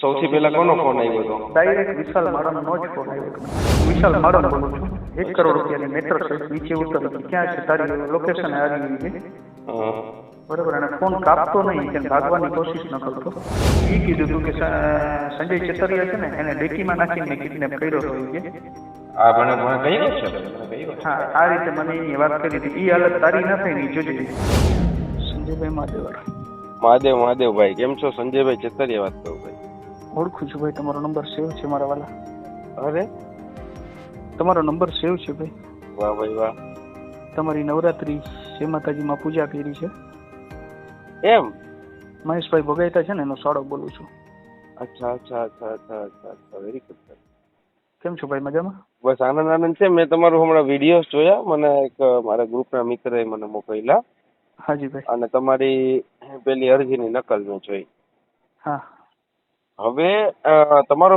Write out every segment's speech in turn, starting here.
સૌથી પહેલા કોનો ફોન આવ્યો હતો? ડાયરેક્ટ વિશાલ માડમનો જ ફોન આવ્યો વિશાલ માડમ બોલું છું. એક કરોડ રૂપિયાની મેટર છે નીચે ઉતર ક્યાં છે? તારી લોકેશન આવી છે. બરોબર અને ફોન કાપતો નહીં કે ભાગવાની કોશિશ ન કરતો. એ કીધું હતું કે સંજય ચેતરિયા છે ને એને ડેકીમાં નાખીને કિડનેપ કર્યો હતો કે. આ મને મને કહ્યું છે. હા આ રીતે મને એની વાત કરી હતી. એ હાલત તારી ન થઈ ની જોજે. સંજયભાઈ મહાદેવ મહાદેવ મહાદેવભાઈ કેમ છો? સંજયભાઈ ચેતરિયા વાત કરું ઓળખું છું ભાઈ તમારો નંબર સેવ છે મારા વાલા. અરે તમારો નંબર સેવ છે ભાઈ. વાહ ભાઈ વાહ. તમારી નવરાત્રી શ્રી માતાજીમાં પૂજા કરી છે. એમ? મહેશભાઈ ભગાઈતા છે ને એનો સાડો બોલું છું. અચ્છા અચ્છા અચ્છા અચ્છા અચ્છા અચ્છા વેરી ગુડ કેમ છો ભાઈ મજામાં? બસ આનંદ આનંદ છે. મેં તમારું હમણાં વિડીયોઝ જોયા. મને એક મારા ગ્રુપના મિત્રએ મને મોકલ્યા. હાજી ભાઈ. અને તમારી પેલી અરજીની નકલ મેં જોઈ. હા. હવે તમારો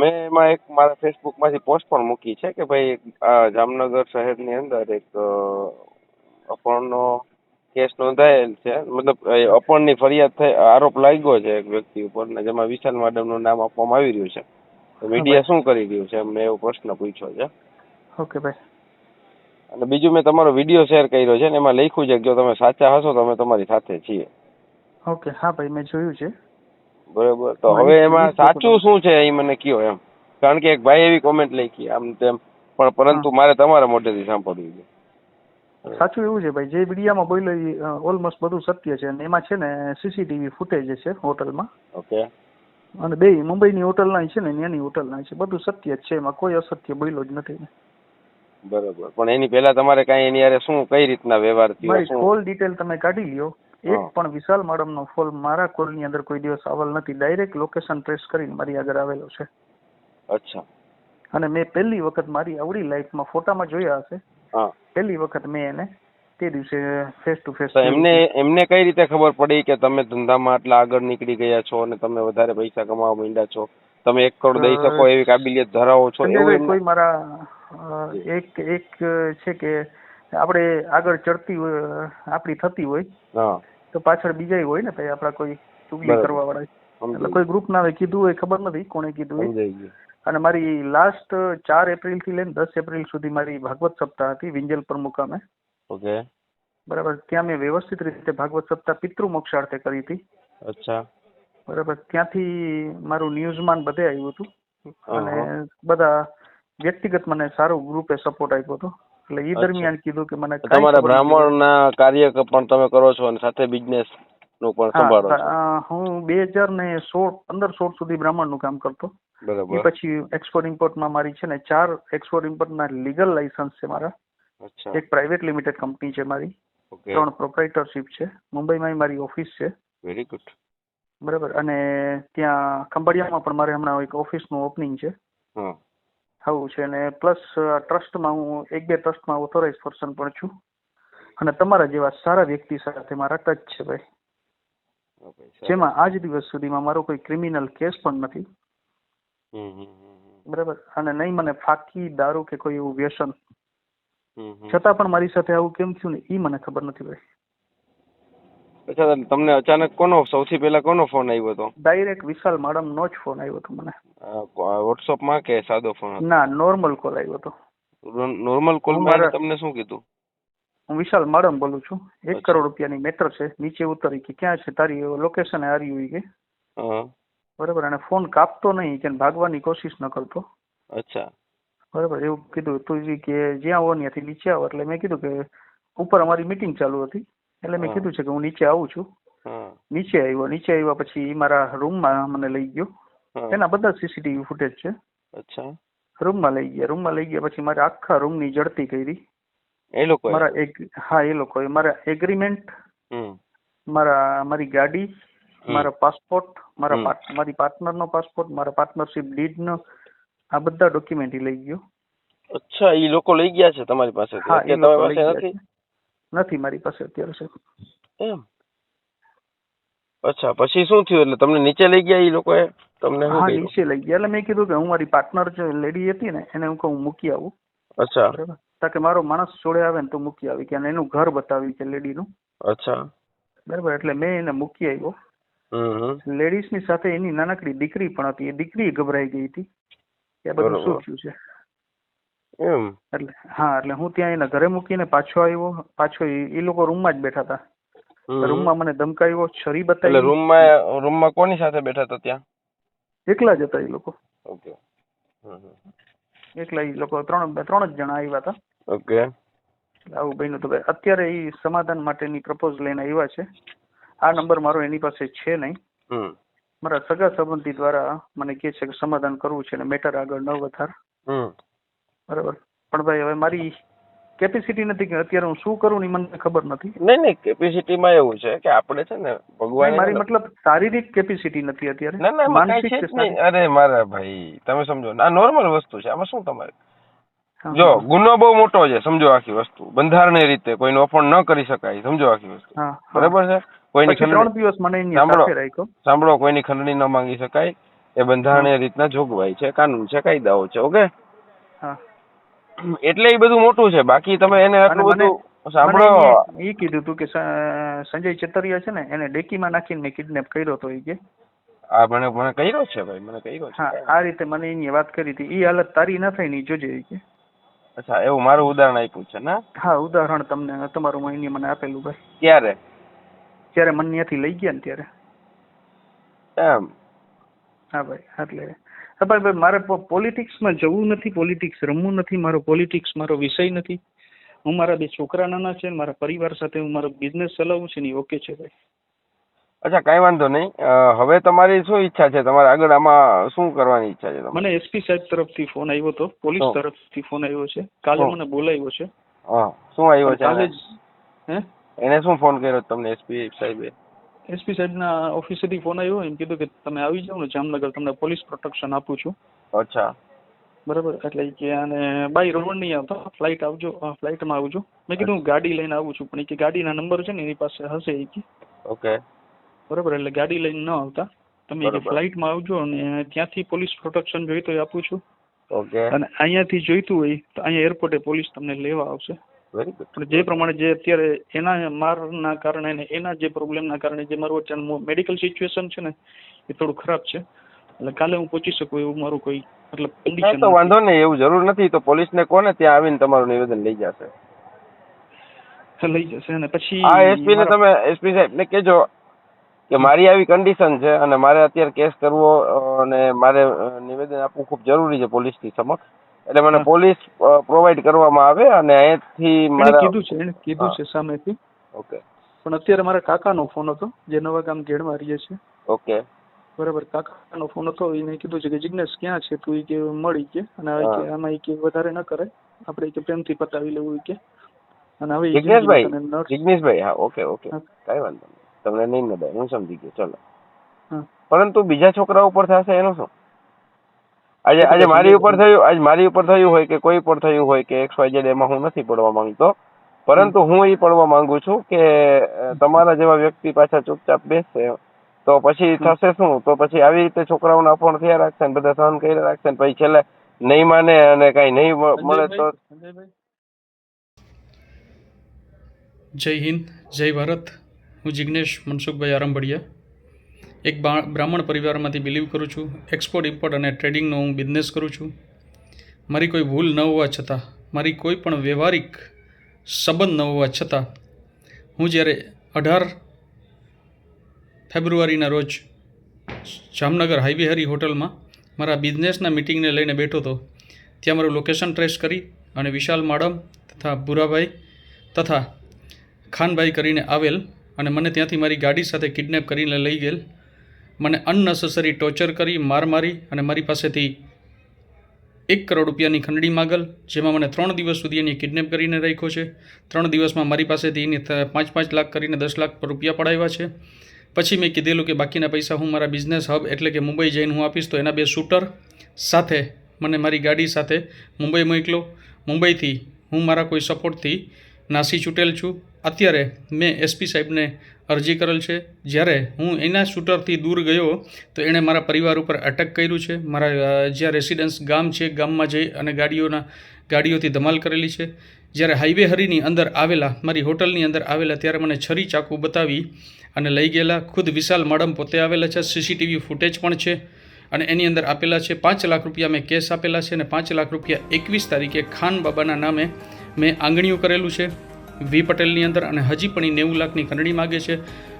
મેં એમાં એક મારા ફેસબુકમાંથી પોસ્ટ પણ મૂકી છે કે ભાઈ આ જામનગર શહેરની અંદર એક અપહરણનો કેસ નોંધાયેલ છે. મતલબ અપહરણની ફરિયાદ થઈ આરોપ લાગ્યો છે એક વ્યક્તિ ઉપર ને જેમાં વિશાલ માડમનું નામ આપવામાં આવી રહ્યું છે. તો મીડિયા શું કરી રહ્યું છે? મેં એવો પ્રશ્ન પૂછ્યો છે. ઓકે ભાઈ. અને બીજું મેં તમારો વીડિયો શેર કર્યો છે ને એમાં લખ્યું છે કે જો તમે સાચા હશો તો અમે તમારી સાથે છીએ. ઓકે હા ભાઈ મેં જોયું છે. બરોબર. તો હવે એમાં સાચું શું છે એ મને કયો એમ? કારણ કે એક ભાઈ એવી કોમેન્ટ લખી આમ તેમ. પણ પરંતુ મારે તમારા મોઢેથી સાંભળવી છે. સાચું એવું છે ભાઈ. જે મીડિયામાં બોલ્યો એ ઓલમોસ્ટ બધું સત્ય છે. અને એમાં છે ને સીસીટીવી ફૂટેજ છે હોટલમાં. ઓકે. અને બે મુંબઈની હોટલના છે ને ત્યાંની હોટલના છે. બધું સત્ય જ છે. એમાં કોઈ અસત્ય બોલ્યો જ નથી બરોબર. પણ એની પહેલા તમારે કાંઈ એની યારે શું કઈ રીતના વ્યવહાર થયો મારી કોલ ડિટેલ તમે કાઢી લ્યો. એક પણ વિશાલ મેડમનો ફોન મારા કોલની અંદર કોઈ દિવસ આવેલ નથી. ડાયરેક્ટ લોકેશન ટ્રેસ કરીને મારી આગળ આવેલો છે. અચ્છા. અને મેં પહેલી વખત મારી આવડી લાઈફમાં ફોટામાં જોયા હશે. પહેલી વખત મેં એને તે દિવસે ફેસ ટુ ફેસ એમને એમને કઈ રીતે ખબર પડી કે તમે ધંધામાં આટલા આગળ નીકળી ગયા છો અને તમે વધારે પૈસા કમાવા માંડ્યા છો? તમે એક કરોડ દઈ શકો એવી કાબિલિયત ધરાવો છો? એવું કોઈ મારા એક એક છે કે આપણે આગળ ચડતી આપણી થતી હોય. હા. તો પાછળ બીજા હોય ને ભાઈ આપણા કોઈ ચુગલી કરવા વાળા એટલે કોઈ ગ્રુપ ના કીધું હોય ખબર નથી કોણે કીધું હોય અને મારી લાસ્ટ ચાર એપ્રિલથી લઈને દસ એપ્રિલ સુધી મારી ભાગવત સપ્તાહ હતી વિંજલ પર મુકામે ઓકે. બરાબર ત્યાં મેં વ્યવસ્થિત રીતે ભાગવત સપ્તાહ પિતૃ મોક્ષાર્થે કરી હતી. અચ્છા. બરાબર ત્યાંથી મારું ન્યૂઝમાં બધે આવ્યું હતું. અને બધા વ્યક્તિગત મને સારું ગ્રુપે સપોર્ટ આપ્યો હતો. એટલે એ દરમિયાન કીધું કે મને તમારા બ્રાહ્મણ. બ્રાહ્મણના કાર્ય પણ તમે કરો છો અને સાથે બિઝનેસનું પણ સંભાળો છો. હું બે હજાર ને સોળ પંદર સોળ સુધી બ્રાહ્મણનું કામ કરતો. બરાબર. પછી એક્સપોર્ટ ઇમ્પોર્ટમાં મારી છે ને ચાર એક્સપોર્ટ ઇમ્પોર્ટના લીગલ લાયસન્સ છે મારા. એક પ્રાઇવેટ લિમિટેડ કંપની છે મારી. ત્રણ પ્રોપ્રાઇટરશિપ છે. મુંબઈમાં મારી ઓફિસ છે. વેરી ગુડ બરાબર. અને ત્યાં ખંભાળિયામાં પણ મારે હમણાં એક ઓફિસનું ઓપનિંગ છે. આવું છે અને પ્લસ ટ્રસ્ટમાં હું એક બે ટ્રસ્ટમાં ઓથોરાઇઝ પર્સન પણ છું. અને તમારા જેવા સારા વ્યક્તિ સાથે મારા ટચ છે ભાઈ. જેમાં આજ દિવસ સુધીમાં મારો કોઈ ક્રિમિનલ કેસ પણ નથી. બરાબર? અને નહીં મને ફાકી દારૂ કે કોઈ એવું વ્યસન. છતાં પણ મારી સાથે આવું કેમ થયું ને એ મને ખબર નથી ભાઈ. અચ્છા તમને અચાનક કોનો સૌથી પહેલા કોનો ફોન આવ્યો હતો? ડાયરેક્ટ વિશાલ માડમનો જ ફોન આવ્યો હતો મને. વોટ્સઅપમાં કે સાદો ફોન હતો? ના નોર્મલ કોલ આવ્યો હતો. નોર્મલ કોલમાં તમને શું કીધું? હું વિશાલ માડમ બોલું છું. એક કરોડ રૂપિયાની મેટર છે નીચે ઉતરી કે ક્યાં છે તારી લોકેશન હારી હોય કે? બરાબર અને ફોન કાપતો નહીં કે ભાગવાની કોશિશ ન કરતો. અચ્છા. બરાબર એવું કીધું તું કે જ્યાં હો ત્યાંથી નીચે આવો. એટલે મેં કીધું કે ઉપર અમારી મીટિંગ ચાલુ હતી. એટલે મેં કીધું છે કે હું નીચે આવું છું. નીચે આવ્યો નીચે આવ્યા પછી ઈ મારા રૂમમાં મને લઈ ગયો. એના બધા સીસીટીવી ફૂટેજ છે. અચ્છા. રૂમમાં લઈ ગયા રૂમમાં લઈ ગયા પછી મારે આખા રૂમની જડતી કરી. એ લોકો મારા એક હા એ લોકોએ. મારા એગ્રીમેન્ટ મારા મારી ગાડી મારા પાસપોર્ટ મારા મારી પાર્ટનરનો પાસપોર્ટ મારા પાર્ટનરશિપ ડીડનો આ બધા ડોક્યુમેન્ટ લઈ ગયો. અચ્છા એ લોકો લઈ ગયા છે તમારી પાસે હા એ તમારી પાસે નથી. નથી મારી પાસે અત્યારે છે એમ? અચ્છા પછી શું થયું? એટલે તમને નીચે લઈ ગયા એ લોકોએ? તમને હા નીચે લઈ ગયા. એટલે મેં કીધું કે હું મારી પાર્ટનર જે લેડી હતી ને એને હું કહું મૂકી આવું. અચ્છા. તાકે મારો માણસ જોડે આવે ને તો મૂકી આવી. કે એનું ઘર બતાવ્યું કે લેડીનું અચ્છા. બરાબર? એટલે મેં એને મૂકી આવ્યો. લેડીઝની સાથે એની નાનકડી દીકરી પણ હતી. એ દીકરી ગભરાઈ ગઈ હતી. કે બધું શું થયું છે? એમ? એટલે હા એટલે હું ત્યાં એના ઘરે મૂકીને પાછો આવ્યો પાછો એ લોકો રૂમમાં જ બેઠા હતા. રૂમમાં મને ધમકાવ્યો છરી એટલે બતાવી રૂમમાં રૂમમાં કોની સાથે બેઠા હતા ત્યાં? એકલા જ હતા એ લોકો. ઓકે. એકલા એ લોકો ત્રણ ત્રણ જ જણા આવ્યા હતા. ઓકે. આવું બન્યું તો ભાઈ અત્યારે એ સમાધાન માટેની પ્રપોઝ લઈને આવ્યા છે. આ નંબર મારો એની પાસે છે નહીં. મારા સગા સંબંધી દ્વારા મને કહે છે કે સમાધાન કરવું છે ને મેટર આગળ ન વધાર. હમ. બરાબર. પણ ભાઈ હવે મારી કેપેસિટી નથી કે અત્યારે હું શું કરું ને ઈ મને ખબર નથી. નહીં નહીં કેપેસિટીમાં એવું છે કે આપણે છે ને ભગવાન મારી મતલબ શારીરિક કેપેસિટી નથી અત્યારે. ના ના એમાં કાંઈ છે જ નહીં. અરે મારા ભાઈ તમે સમજો. આ નોર્મલ વસ્તુ છે. આમાં શું તમારે? હા, જો ગુનો બહુ મોટો છે સમજો આખી વસ્તુ. બંધારણીય રીતે કોઈનું અપહરણ ન કરી શકાય સમજો આખી વસ્તુ. હા, હા. બરાબર છે? કોઈની પછી ખંડણી ત્રણ દિવસ મને એની સાંભળો. સાથે રાખ્યો. સાંભળો કોઈની ખંડણી ન માંગી શકાય. એ બંધારણીય રીતના જોગવાઈ છે કાનૂન છે કાયદાઓ છે ઓકે? હા. એટલે એ બધું મોટું છે. બાકી તમે એને આટલું બધું સાંભળો. એ કીધું તું કે સંજય ચતરિયા છે ને એને ડેકીમાં નાખીને મેં કિડનેપ કર્યો હતો એ કે. આ મને મને કર્યો છે ભાઈ મને કર્યો હા છે. આ રીતે મને એની વાત કરી હતી. એ હાલત તારી ન થાયની જોજે કે. અચ્છા એવું મારું ઉદાહરણ આપ્યું છે ને? હા ઉદાહરણ તમને તમારું મહિને મને આપેલું ભાઈ. ક્યારે? જ્યારે મને ત્યાંથી લઈ ગયા ને ત્યારે. એમ. હા ભાઈ એટલે ભાઈ મારે પોલિટિક્સમાં જવું નથી પોલિટિક્સ રમવું નથી મારો પોલિટિક્સ મારો વિષય નથી. હું મારા બે છોકરા નાના છે મારા પરિવાર સાથે હું મારો બિઝનેસ ચલાવું છું ને ઓકે છે ભાઈ. અચ્છા કાંઈ વાંધો નહીં. હવે તમારી શું ઈચ્છા છે? તમારે આગળ આમાં શું કરવાની ઈચ્છા છે મને એસપી સાહેબ તરફથી ફોન આવ્યો હતો પોલીસ તરફથી ફોન આવ્યો છે. કાલે મને બોલાવ્યો છે. હા શું આવ્યો છે કાલે જ હે? એને શું ફોન કર્યો તમને એસપી સાહેબે? એસપી સાહેબના ઓફિસેથી ફોન આવ્યો એમ કીધું કે તમે આવી જાઓ ને જામનગર તમને પોલીસ પ્રોટેક્શન આપું છું. અચ્છા. બરાબર એટલે કે અને બાય રોડ નહીં આવતા ફ્લાઇટ આવજો ફ્લાઇટમાં આવજો. મેં કીધું હું ગાડી લઈને આવું છું પણ એ કે ગાડીના નંબર છે ને એની પાસે હશે એ કે. ઓકે. બરાબર એટલે ગાડી લઈને ન આવતા. તમે ફ્લાઇટમાં આવજો અને ત્યાંથી પોલીસ પ્રોટેક્શન જોઈતો હોય આપું છું. ઓકે. અને અહીંયાથી જોઈતું હોય તો અહીંયા એરપોર્ટે પોલીસ તમને લેવા આવશે. વેરી ગુડ પણ જે પ્રમાણે જે અત્યારે એના મારના કારણે ને એના જે પ્રોબ્લેમના કારણે જે મારું અત્યારે મેડિકલ સિચ્યુએશન છે ને એ થોડું ખરાબ છે. એટલે કાલે હું પહોંચી શકું એવું મારું કોઈ મતલબ કન્ડિશન તો વાંધો નહીં એવું જરૂર નથી. તો પોલીસને કોને ત્યાં આવીને તમારું નિવેદન લઈ જશે. લઈ જશે અને પછી આ એસપી ને તમે એસપી સાહેબ ને કહેજો કે મારી આવી કન્ડિશન છે અને મારે અત્યારે કેસ કરવો અને મારે નિવેદન આપવું ખૂબ જરૂરી છે પોલીસની સમક્ષ. એટલે મને પોલીસ પ્રોવાઈડ કરવામાં આવે અને અહીંથી મારા કીધું છે એને કીધું છે સામેથી. ઓકે. પણ અત્યારે મારા કાકાનો ફોન હતો જે નવા ગામ ઘેડમાં રહીએ છે. ઓકે. બરાબર કાકાનો ફોન હતો એને કીધું છે કે જિજ્ઞેશ ક્યાં છે? તું કે મળી કે? અને કે આમાં કે વધારે ન કરે આપણે કે પ્રેમથી પતાવી લેવું કે. અને હવે જિજ્ઞેશભાઈ જિજ્ઞેશભાઈ હા ઓકે ઓકે. કઈ વાંધો નહીં. તમને નહીં નડાય હું સમજી ગયો ચલો. હા. પરંતુ બીજા છોકરા ઉપર થશે એનું શું? આજે આજે મારી ઉપર થયું આજે મારી ઉપર થયું હોય કે કોઈ પર થયું હોય કે એક્સ વાય ઝેડ એમાં હું નથી પડવા માંગતો. પરંતુ હું એ પડવા માંગુ છું કે તમારા જેવા વ્યક્તિ પાછા ચૂપચાપ બેસશે તો પછી થશે શું? તો પછી આવી રીતે છોકરાઓને અપહરણ થયા રાખશે ને બધા સહન કરી રાખશે ને પછી છેલ્લે નહીં માને અને કઈ નહીં મળે તો જય હિન્દ જય ભારત. હું જિજ્ઞેશ મનસુખભાઈ આરંભડિયા. એક બ્રાહ્મણ પરિવારમાંથી બિલીવ કરું છું. એક્સપોર્ટ ઇમ્પોર્ટ અને ટ્રેડિંગનો હું બિઝનેસ કરું છું. મારી કોઈ ભૂલ ન હોવા છતાં, મારી કોઈ પણ વ્યવહારિક સંબંધ ન હોવા છતાં, હું જ્યારે અઢાર ફેબ્રુઆરીના રોજ જામનગર હાઈવે હરી હોટલમાં મારા બિઝનેસના મિટિંગને લઈને બેઠો હતો, ત્યાં મારું લોકેશન ટ્રેસ કરી અને વિશાલ માડમ તથા ભૂરાભાઈ તથા ખાનભાઈ કરીને આવેલ અને મને ત્યાંથી મારી ગાડી સાથે કિડનેપ કરીને લઈ ગયેલ. મને અનનેસેસરી ટોર્ચર કરી, માર મારી અને મારી પાસેથી એક કરોડ રૂપિયાની ખંડણી માગલ, જેમાં મને ત્રણ દિવસ સુધી એની કિડનેપ કરીને રાખ્યો છે. ત્રણ દિવસમાં મારી પાસેથી એની પાંચ પાંચ લાખ કરીને દસ લાખ રૂપિયા પડાવ્યા છે. પછી મેં કીધેલું કે બાકીના પૈસા હું મારા બિઝનેસ હબ એટલે કે મુંબઈ જઈને હું આપીશ, તો એના બે શૂટર સાથે મને મારી ગાડી સાથે મુંબઈ મોકલો. મુંબઈથી હું મારા કોઈ સપોર્ટથી નાસી છૂટેલ છું. અત્યારે મેં એસપી સાહેબને અરજી કરેલ છે. જ્યારે હું એના શૂટરથી દૂર ગયો, તો એણે મારા પરિવાર ઉપર અટક કર્યું છે. મારા જ્યાં રેસિડન્સ ગામ છે, ગામમાં જઈ અને ગાડીઓના, ગાડીઓથી ધમાલ કરેલી છે. જ્યારે હાઈવે હરીની અંદર આવેલા, મારી હોટલની અંદર આવેલા, ત્યારે મને છરી ચાકુ બતાવી અને લઈ ગયેલા. ખુદ વિશાલ માડમ પોતે આવેલા છે. સીસીટીવી ફૂટેજ પણ છે અને એની અંદર આપેલા છે. પાંચ લાખ રૂપિયા મેં કેશ આપેલા છે અને પાંચ લાખ રૂપિયા એકવીસ તારીખે ખાન બાબાના નામે મેં આંગણીયું કરેલું છે. વી પટેલની અંદર અને હજી પણ એ નેવું લાખની ખંડણી માગે છે.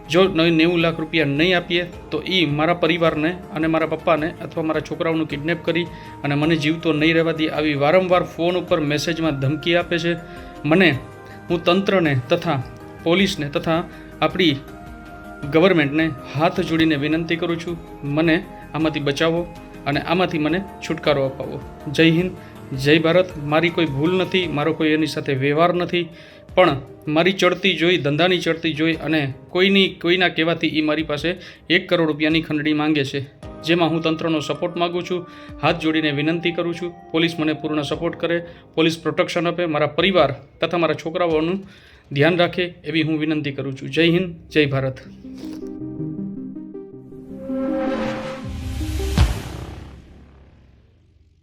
જો નેવું લાખ રૂપિયા નહીં આપીએ, તો એ મારા પરિવારને અને મારા પપ્પાને અથવા મારા છોકરાઓનું કિડનેપ કરી અને મને જીવતો નહીં રહેવા દે આવી વારંવાર ફોન ઉપર મેસેજમાં ધમકી આપે છે. મને, હું તંત્રને તથા પોલીસને તથા આપણી ગવર્મેન્ટને હાથ જોડીને વિનંતી કરું છું. મને આમાંથી બચાવો અને આમાંથી મને છુટકારો અપાવો. જય હિન્દ. જય ભારત, મારી કોઈ ભૂલ નથી, મારો કોઈ એની સાથે વ્યવહાર નથી, પણ મારી ચડતી જોઈ, ધંધાની ચડતી જોઈ અને કોઈની, કોઈના કહેવાથી એ મારી પાસે એક કરોડ રૂપિયાની ખંડણી માંગે છે. જેમાં હું તંત્રનો સપોર્ટ માગું છું, હાથ જોડીને વિનંતી કરું છું, પોલીસ મને પૂર્ણ સપોર્ટ કરે, પોલીસ પ્રોટેક્શન આપે, મારા પરિવાર તથા મારા છોકરાઓનું ધ્યાન રાખે એવી હું વિનંતી કરું છું. જય હિન્દ, જય ભારત.